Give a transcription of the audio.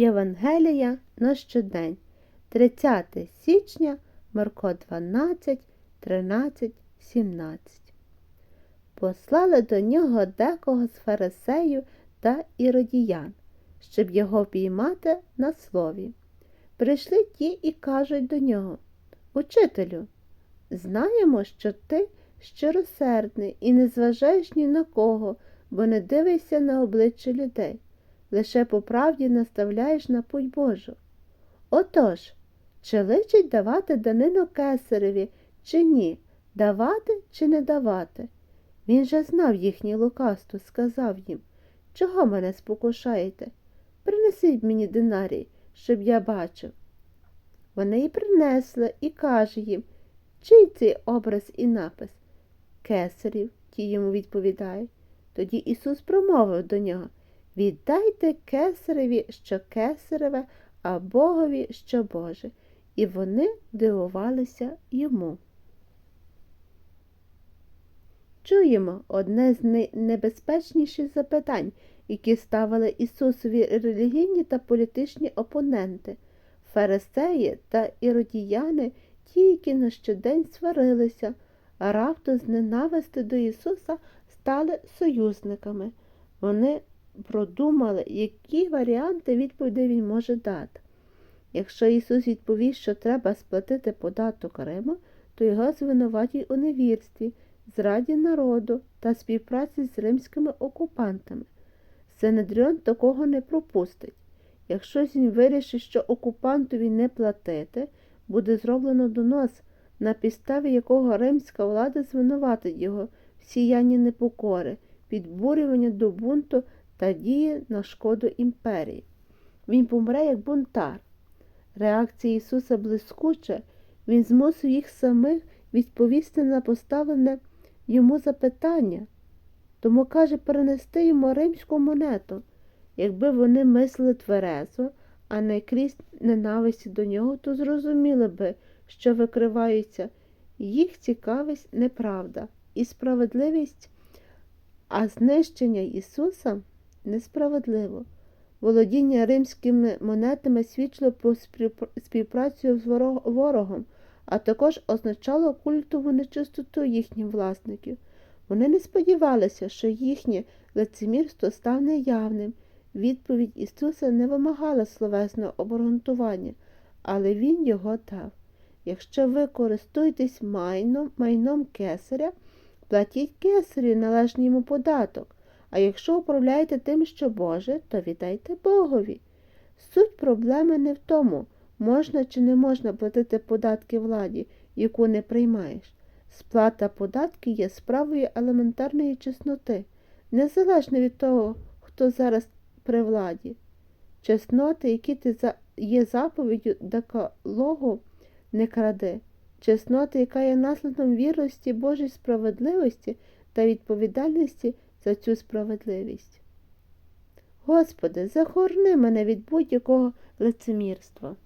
Євангелія на щодень, 30 січня, Марко 12, 13, 17. Послали до нього декого з фарисеїв та іродіян, щоб його піймати на слові. Прийшли ті і кажуть до нього Учителю, знаємо, що ти щиросердний і не зважаєш ні на кого, бо не дивишся на обличчя людей, лише по правді наставляєш на путь Божу. Отож, чи личить давати данину кесареві, чи ні, давати чи не давати? Він же знав їхнє лукавство, сказав їм, чого мене спокушаєте? Принесіть мені динарій, щоб я бачив. Вони й принесли і каже їм, чий цей образ і напис? Кесарів, ті йому відповідають. Тоді Ісус промовив до нього Віддайте кесареві, що кесареве, а Богові, що Боже. І вони дивувалися йому. Чуємо одне з найнебезпечніших запитань, які ставили Ісусові релігійні та політичні опоненти, фарисеї та іродіяни, ті, які на щодень сварилися, а раптом з ненависти до Ісуса стали союзниками. Вони продумали, які варіанти відповідей Він може дати. Якщо Ісус відповість, що треба сплатити податок Риму, то його звинуватять у невірстві, зраді народу та співпраці з римськими окупантами. Синедріон такого не пропустить. Якщо він вирішить, що окупантові не платити, буде зроблено донос, на підставі якого римська влада звинуватить його в сіянні непокори, підбурювання до бунту та дії на шкоду імперії. Він помре як бунтар. Реакція Ісуса блискуча, Він змусив їх самих відповісти на поставлене йому запитання, тому каже перенести йому римську монету. Якби вони мислили тверезо, а не крізь ненависті до нього, то зрозуміли би, що викривається їх цікавість неправда і справедливість, а знищення Ісуса несправедливо. Володіння римськими монетами свідчило про співпрацю з ворогом, а також означало культову нечистоту їхніх власників. Вони не сподівалися, що їхнє лицемірство стане явним. Відповідь Ісуса не вимагала словесного обґрунтування, але Він його дав. Якщо ви користуєтесь майном, майном кесаря, платіть кесарю належний йому податок. А якщо управляєте тим, що Боже, то віддайте Богові. Суть проблеми не в тому, можна чи не можна платити податки владі, яку не приймаєш. Сплата податків є справою елементарної чесноти, незалежно від того, хто зараз при владі. Чесноти, які ти є заповіддю декалогу, не кради, чесноти, яка є наслідком вірності Божої справедливості та відповідальності за цю справедливість. Господи, захорни мене від будь-якого лицемірства.